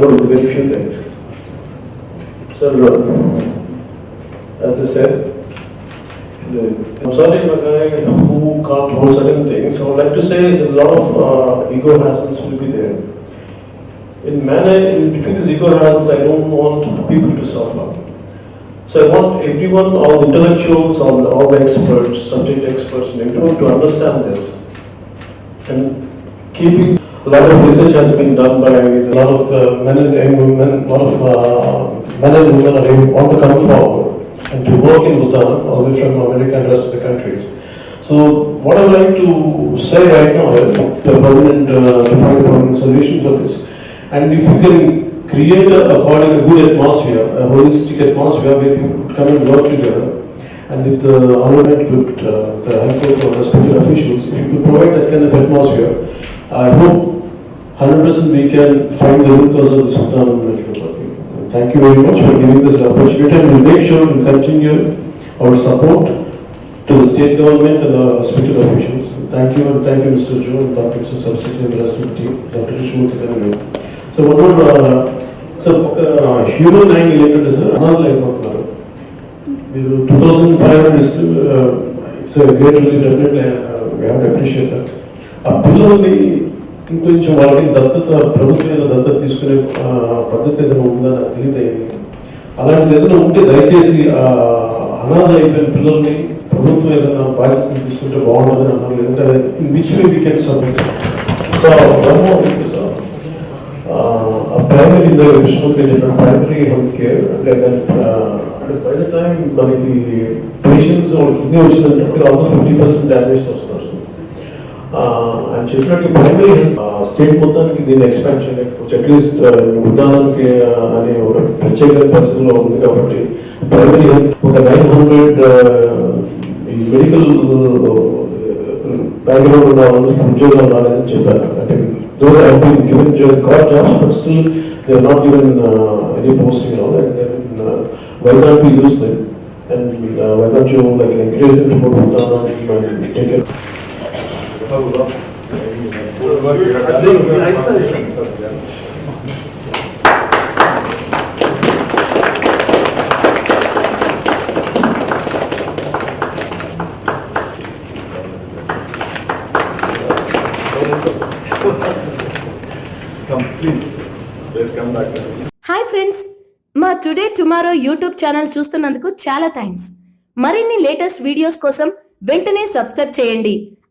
with very few things. Uh, as I said, I'm sorry if a guy who can't hold certain things, I would like to say a lot of uh, ego hassles will be there. In manner, in between these ego hassles, I don't want people to suffer. So I want everyone, all the intellectuals, all, all the experts, subject experts, to understand this. And keeping, a lot of research has been done by a lot of uh, men and women, a lot of uh, men and women are want to come forward and to work in Bhutan, all the way from America and rest of the countries. So what I would like to say right now is the permanent, uh, to find a permanent solution for this. And if you can create a, according a good atmosphere, a holistic atmosphere where people could come and work together. And if the honorable could, uh, the Court or respected officials, if you could provide that kind of atmosphere, I hope hundred percent we can find the root cause of the Sultan National Thank you very much for giving this opportunity and we'll make sure we continue our support to the state government and the respected officials. Thank you and thank you Mr. Joe and Dr. Mr. Substitute and the rest of the team, Dr. Rishmurthy Kanagari. So what about, uh, sir ఒక human angle ఏంటంటే sir అనాథలు అయిపోతున్నారు మీరు two thousand five hundred it's great definitely have appreciate that ఆ పిల్లల్ని ఇంకొంచెం వాళ్ళకి దత్తత ప్రభుత్వం ఏదో దత్తత తీసుకునే పద్ధతి ఏదైనా ఉందా నాకు తెలియదు అలాంటిది ఏదైనా ఉంటే దయచేసి అనాథ అయిపోయిన పిల్లల్ని ప్రభుత్వం ఏదైనా బాధ్యత తీసుకుంటే బాగుంటుందని అన్నారు. లేదంటే which way we can submit so sir primary ఇందులో విష్ణుమూర్తి చెప్పిన ప్రైమరీ హెల్త్ కేర్ అంటే అంటే బై ద టైం మనకి పేషెంట్స్ వాళ్ళకి కిడ్నీ వచ్చిందంటే ఆల్మోస్ట్ ఫిఫ్టీ పర్సెంట్ డ్యామేజ్ వస్తున్నారు ఆయన చెప్పినట్టు ప్రైమరీ హెల్త్ స్టేట్ మొత్తానికి దీన్ని ఎక్స్పాండ్ చేయలేకపోవచ్చు అట్లీస్ట్ ఉదాహరణకి అనే ఒక ప్రత్యేక పరిస్థితిలో ఉంది కాబట్టి ప్రైమరీ హెల్త్ ఒక నైన్ హండ్రెడ్ మెడికల్ బ్యాక్గ్రౌండ్ ఉన్న వాళ్ళకి ఉద్యోగాలు రాలేదని చెప్పారు. అంటే though been given got jobs but still they are not given any posting all and why not be use them encourage hi friends మా టుడే టుమారో యూట్యూబ్ ఛానల్ చూస్తున్నందుకు చాలా thanks మరిన్ని లేటెస్ట్ వీడియోస్ కోసం వెంటనే సబ్స్క్రైబ్ చేయండి.